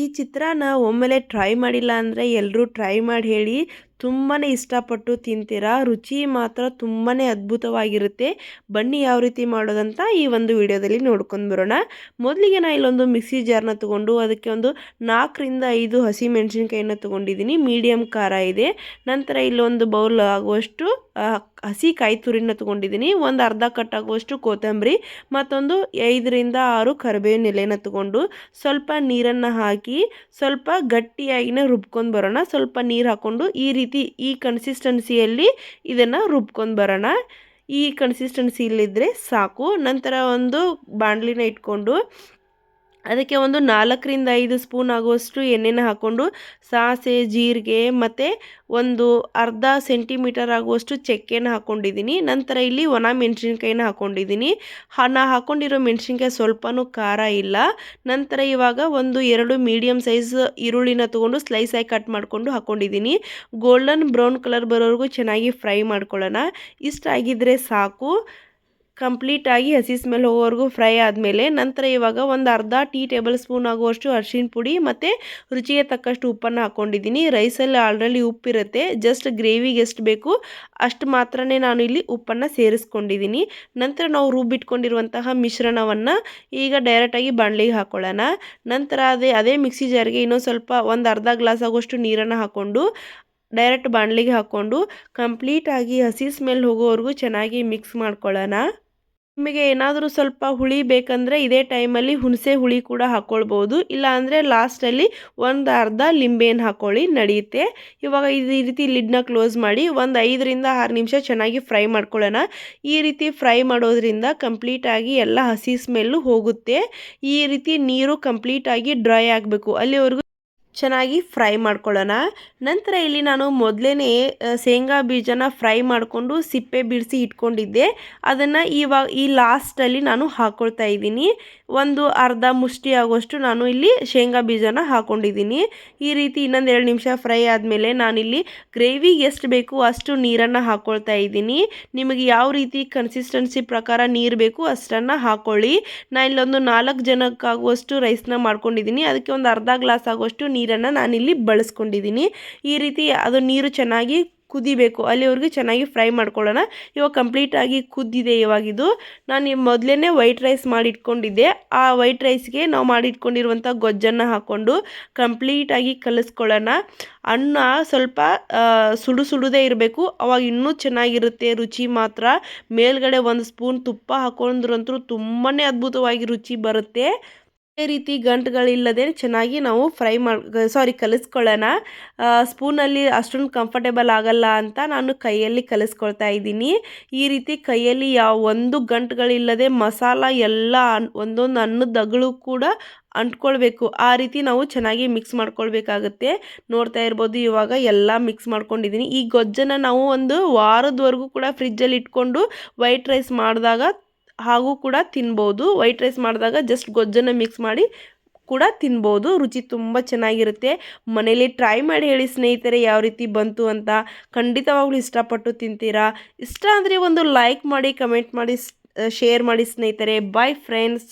ಈ ಚಿತ್ರನ ಒಮ್ಮೆಲೆ ಟ್ರೈ ಮಾಡಿಲ್ಲ ಅಂದರೆ ಎಲ್ಲರೂ ಟ್ರೈ ಮಾಡಿ ಹೇಳಿ ತುಂಬಾ ಇಷ್ಟಪಟ್ಟು ತಿಂತೀರಾ. ರುಚಿ ಮಾತ್ರ ತುಂಬಾ ಅದ್ಭುತವಾಗಿರುತ್ತೆ. ಬನ್ನಿ ಯಾವ ರೀತಿ ಮಾಡೋದಂತ ಈ ಒಂದು ವಿಡಿಯೋದಲ್ಲಿ ನೋಡ್ಕೊಂಡು ಬರೋಣ. ಮೊದಲಿಗೆ ನಾನು ಇಲ್ಲೊಂದು ಮಿಕ್ಸಿ ಜಾರ್ನ ತೊಗೊಂಡು ಅದಕ್ಕೆ ಒಂದು ನಾಲ್ಕರಿಂದ ಐದು ಹಸಿ ಮೆಣಸಿನ್ಕಾಯಿನ ತೊಗೊಂಡಿದ್ದೀನಿ. ಮೀಡಿಯಮ್ ಖಾರ ಇದೆ. ನಂತರ ಇಲ್ಲೊಂದು ಬೌಲ್ ಆಗುವಷ್ಟು ಹಸಿ ಕಾಯಿ ತುರಿನ ತಗೊಂಡಿದ್ದೀನಿ. ಒಂದು ಅರ್ಧ ಕಟ್ಟಾಗುವಷ್ಟು ಕೊತ್ತಂಬರಿ, ಮತ್ತೊಂದು ಐದರಿಂದ ಆರು ಕರಿಬೇವಿನ ಎಲೆನ ತಗೊಂಡು ಸ್ವಲ್ಪ ನೀರನ್ನು ಹಾಕಿ ಸ್ವಲ್ಪ ಗಟ್ಟಿಯಾಗಿನ ರುಬ್ಕೊಂಡು ಬರೋಣ. ಸ್ವಲ್ಪ ನೀರು ಹಾಕ್ಕೊಂಡು ಈ ರೀತಿ ಈ ಕನ್ಸಿಸ್ಟೆನ್ಸಿಯಲ್ಲಿ ಇದನ್ನು ರುಬ್ಕೊಂಡು ಬರೋಣ. ಈ ಕನ್ಸಿಸ್ಟೆನ್ಸಿ ಇಲ್ಲಿದ್ದರೆ ಸಾಕು. ನಂತರ ಒಂದು ಬಾಣಲಿನ ಇಟ್ಕೊಂಡು ಅದಕ್ಕೆ ಒಂದು ನಾಲ್ಕರಿಂದ ಐದು ಸ್ಪೂನ್ ಆಗುವಷ್ಟು ಎಣ್ಣೆನ ಹಾಕ್ಕೊಂಡು ಸಾಸೆ ಜೀರಿಗೆ ಮತ್ತು ಒಂದು ಅರ್ಧ ಸೆಂಟಿಮೀಟರ್ ಆಗುವಷ್ಟು ಚಕ್ಕೆನ ಹಾಕ್ಕೊಂಡಿದ್ದೀನಿ ನಂತರ ಇಲ್ಲಿ ಒಣ ಮೆಣಸಿನ್ಕಾಯಿನ ಹಾಕ್ಕೊಂಡಿದ್ದೀನಿ ನಾ ಹಾಕ್ಕೊಂಡಿರೋ ಮೆಣಸಿನ್ಕಾಯಿ ಸ್ವಲ್ಪನೂ ಖಾರ ಇಲ್ಲ. ನಂತರ ಇವಾಗ ಒಂದು ಎರಡು ಮೀಡಿಯಮ್ ಸೈಜ್ ಈರುಳ್ಳಿನ ತೊಗೊಂಡು ಆಗಿ ಕಟ್ ಮಾಡಿಕೊಂಡು ಹಾಕ್ಕೊಂಡಿದ್ದೀನಿ ಗೋಲ್ಡನ್ ಬ್ರೌನ್ ಕಲರ್ ಬರೋವರೆಗೂ ಚೆನ್ನಾಗಿ ಫ್ರೈ ಮಾಡ್ಕೊಳ್ಳೋಣ. ಇಷ್ಟ ಆಗಿದ್ದರೆ ಸಾಕು. ಕಂಪ್ಲೀಟಾಗಿ ಹಸಿ ಸ್ಮೆಲ್ ಹೋಗೋವರೆಗೂ ಫ್ರೈ ಆದಮೇಲೆ ನಂತರ ಇವಾಗ ಒಂದು ಅರ್ಧ ಟೀ ಟೇಬಲ್ ಸ್ಪೂನ್ ಆಗುವಷ್ಟು ಅರ್ಶಿನ ಪುಡಿ ಮತ್ತು ರುಚಿಗೆ ತಕ್ಕಷ್ಟು ಉಪ್ಪನ್ನು ಹಾಕ್ಕೊಂಡಿದ್ದೀನಿ ರೈಸಲ್ಲಿ ಆಲ್ರೆಡಿ ಉಪ್ಪಿರುತ್ತೆ. ಜಸ್ಟ್ ಗ್ರೇವಿಗೆ ಎಷ್ಟು ಬೇಕು ಅಷ್ಟು ಮಾತ್ರನೇ ನಾನು ಇಲ್ಲಿ ಉಪ್ಪನ್ನು ಸೇರಿಸ್ಕೊಂಡಿದ್ದೀನಿ. ನಂತರ ನಾವು ರುಬ್ಬಿಟ್ಕೊಂಡಿರುವಂತಹ ಮಿಶ್ರಣವನ್ನು ಈಗ ಡೈರೆಕ್ಟಾಗಿ ಬಾಣಲಿಗೆ ಹಾಕ್ಕೊಳ್ಳೋಣ ನಂತರ ಅದೇ ಅದೇ ಮಿಕ್ಸಿ ಜಾರಿಗೆ ಇನ್ನೊಂದು ಸ್ವಲ್ಪ ಒಂದು ಅರ್ಧ ಗ್ಲಾಸ್ ಆಗುವಷ್ಟು ನೀರನ್ನು ಹಾಕ್ಕೊಂಡು ಡೈರೆಕ್ಟ್ ಬಾಣಲಿಗೆ ಹಾಕ್ಕೊಂಡು ಕಂಪ್ಲೀಟಾಗಿ ಹಸಿ ಸ್ಮೆಲ್ ಹೋಗೋವರೆಗೂ ಚೆನ್ನಾಗಿ ಮಿಕ್ಸ್ ಮಾಡ್ಕೊಳ್ಳೋಣ. ನಿಮಗೆ ಏನಾದರೂ ಸ್ವಲ್ಪ ಹುಳಿ ಬೇಕಂದರೆ ಇದೇ ಟೈಮಲ್ಲಿ ಹುಣಸೆ ಹುಳಿ ಕೂಡ ಹಾಕ್ಕೊಳ್ಬೋದು ಇಲ್ಲ ಅಂದರೆ ಲಾಸ್ಟಲ್ಲಿ ಒಂದು ಅರ್ಧ ಲಿಂಬೆಯನ್ನು ಹಾಕ್ಕೊಳ್ಳಿ ನಡೆಯುತ್ತೆ. ಇವಾಗ ಇದು ಈ ರೀತಿ ಲಿಡ್ನ ಕ್ಲೋಸ್ ಮಾಡಿ ಒಂದು ಐದರಿಂದ ಆರು ನಿಮಿಷ ಚೆನ್ನಾಗಿ ಫ್ರೈ ಮಾಡ್ಕೊಳ್ಳೋಣ. ಈ ರೀತಿ ಫ್ರೈ ಮಾಡೋದ್ರಿಂದ ಕಂಪ್ಲೀಟಾಗಿ ಎಲ್ಲ ಹಸಿ ಸ್ಮೆಲ್ಲು ಹೋಗುತ್ತೆ. ಈ ರೀತಿ ನೀರು ಕಂಪ್ಲೀಟಾಗಿ ಡ್ರೈ ಆಗಬೇಕು. ಅಲ್ಲಿವರೆಗೂ ಚೆನ್ನಾಗಿ ಫ್ರೈ ಮಾಡ್ಕೊಳ್ಳೋಣ. ನಂತರ ಇಲ್ಲಿ ನಾನು ಮೊದಲೇ ಶೇಂಗಾ ಬೀಜನ ಫ್ರೈ ಮಾಡಿಕೊಂಡು ಸಿಪ್ಪೆ ಬಿಡಿಸಿ ಇಟ್ಕೊಂಡಿದ್ದೆ. ಅದನ್ನು ಇವಾಗ ಈ ಲಾಸ್ಟಲ್ಲಿ ನಾನು ಹಾಕ್ಕೊಳ್ತಾ ಇದ್ದೀನಿ. ಒಂದು ಅರ್ಧ ಮುಷ್ಟಿ ಆಗುವಷ್ಟು ನಾನು ಇಲ್ಲಿ ಶೇಂಗಾ ಬೀಜನ ಹಾಕ್ಕೊಂಡಿದ್ದೀನಿ ಈ ರೀತಿ ಇನ್ನೊಂದು ಎರಡು ನಿಮಿಷ ಫ್ರೈ ಆದಮೇಲೆ ನಾನಿಲ್ಲಿ ಗ್ರೇವಿ ಎಷ್ಟು ಬೇಕು ಅಷ್ಟು ನೀರನ್ನು ಹಾಕ್ಕೊಳ್ತಾ ಇದ್ದೀನಿ. ನಿಮಗೆ ಯಾವ ರೀತಿ ಕನ್ಸಿಸ್ಟೆನ್ಸಿ ಪ್ರಕಾರ ನೀರು ಬೇಕು ಅಷ್ಟನ್ನು ಹಾಕ್ಕೊಳ್ಳಿ ನಾನು ಇಲ್ಲೊಂದು ನಾಲ್ಕು ಜನಕ್ಕಾಗುವಷ್ಟು ರೈಸ್ನ ಮಾಡ್ಕೊಂಡಿದ್ದೀನಿ. ಅದಕ್ಕೆ ಒಂದು ಅರ್ಧ ಗ್ಲಾಸ್ ಆಗುವಷ್ಟು ನೀರನ್ನು ನಾನಿಲ್ಲಿ ಬಳಸ್ಕೊಂಡಿದ್ದೀನಿ. ಈ ರೀತಿ ಅದು ನೀರು ಚೆನ್ನಾಗಿ ಕುದಿಬೇಕು. ಅಲ್ಲಿವರೆಗೂ ಚೆನ್ನಾಗಿ ಫ್ರೈ ಮಾಡ್ಕೊಳ್ಳೋಣ. ಇವಾಗ ಕಂಪ್ಲೀಟಾಗಿ ಕುದ್ದಿದೆ ಇವಾಗಿದು ನಾನು ಮೊದಲೇ ವೈಟ್ ರೈಸ್ ಮಾಡಿಟ್ಕೊಂಡಿದ್ದೆ. ಆ ವೈಟ್ ರೈಸ್ಗೆ ನಾವು ಮಾಡಿಟ್ಕೊಂಡಿರುವಂಥ ಗೊಜ್ಜನ್ನು ಹಾಕ್ಕೊಂಡು ಕಂಪ್ಲೀಟಾಗಿ ಕಲಿಸ್ಕೊಳ್ಳೋಣ. ಅನ್ನ ಸ್ವಲ್ಪ ಸುಡು ಸುಡುದೇ ಇರಬೇಕು. ಅವಾಗ ಇನ್ನೂ ಚೆನ್ನಾಗಿರುತ್ತೆ ರುಚಿ ಮಾತ್ರ. ಮೇಲ್ಗಡೆ ಒಂದು ಸ್ಪೂನ್ ತುಪ್ಪ ಹಾಕೊಂಡ್ರಂತೂ ತುಂಬಾ ಅದ್ಭುತವಾಗಿ ರುಚಿ ಬರುತ್ತೆ. ಅದೇ ರೀತಿ ಗಂಟುಗಳಿಲ್ಲದೆ ಚೆನ್ನಾಗಿ ನಾವು ಫ್ರೈ ಮಾಡಿ ಸಾರಿ ಕಲಿಸ್ಕೊಳ್ಳೋಣ. ಸ್ಪೂನಲ್ಲಿ ಅಷ್ಟೊಂದು ಕಂಫರ್ಟೇಬಲ್ ಆಗಲ್ಲ ಅಂತ ನಾನು ಕೈಯಲ್ಲಿ ಕಲಿಸ್ಕೊಳ್ತಾ ಇದ್ದೀನಿ. ಈ ರೀತಿ ಕೈಯಲ್ಲಿ ಯಾವ ಒಂದು ಗಂಟುಗಳಿಲ್ಲದೆ ಮಸಾಲ ಎಲ್ಲ ಒಂದೊಂದು ಅನ್ನದ ಅಗಳು ಕೂಡ ಅಂಟ್ಕೊಳ್ಬೇಕು. ಆ ರೀತಿ ನಾವು ಚೆನ್ನಾಗಿ ಮಿಕ್ಸ್ ಮಾಡ್ಕೊಳ್ಬೇಕಾಗುತ್ತೆ. ನೋಡ್ತಾ ಇರ್ಬೋದು ಇವಾಗ ಎಲ್ಲ ಮಿಕ್ಸ್ ಮಾಡ್ಕೊಂಡಿದ್ದೀನಿ. ಈ ಗೊಜ್ಜನ್ನು ನಾವು ಒಂದು ವಾರದವರೆಗೂ ಕೂಡ ಫ್ರಿಜ್ಜಲ್ಲಿ ಇಟ್ಕೊಂಡು ವೈಟ್ ರೈಸ್ ಮಾಡಿದಾಗ ಹಾಗೂ ಕೂಡ ತಿನ್ಬೋದು. ವೈಟ್ ರೈಸ್ ಮಾಡಿದಾಗ ಜಸ್ಟ್ ಗೊಜ್ಜನ್ನು ಮಿಕ್ಸ್ ಮಾಡಿ ಕೂಡ ತಿನ್ಬೋದು. ರುಚಿ ತುಂಬ ಚೆನ್ನಾಗಿರುತ್ತೆ. ಮನೇಲಿ ಟ್ರೈ ಮಾಡಿ ಹೇಳಿ ಸ್ನೇಹಿತರೆ ಯಾವ ರೀತಿ ಬಂತು ಅಂತ ಖಂಡಿತವಾಗ್ಲೂ ಇಷ್ಟಪಟ್ಟು ತಿಂತೀರಾ? ಇಷ್ಟ ಅಂದರೆ ಒಂದು ಲೈಕ್ ಮಾಡಿ ಕಮೆಂಟ್ ಮಾಡಿ ಶೇರ್ ಮಾಡಿ ಸ್ನೇಹಿತರೆ. Bye friends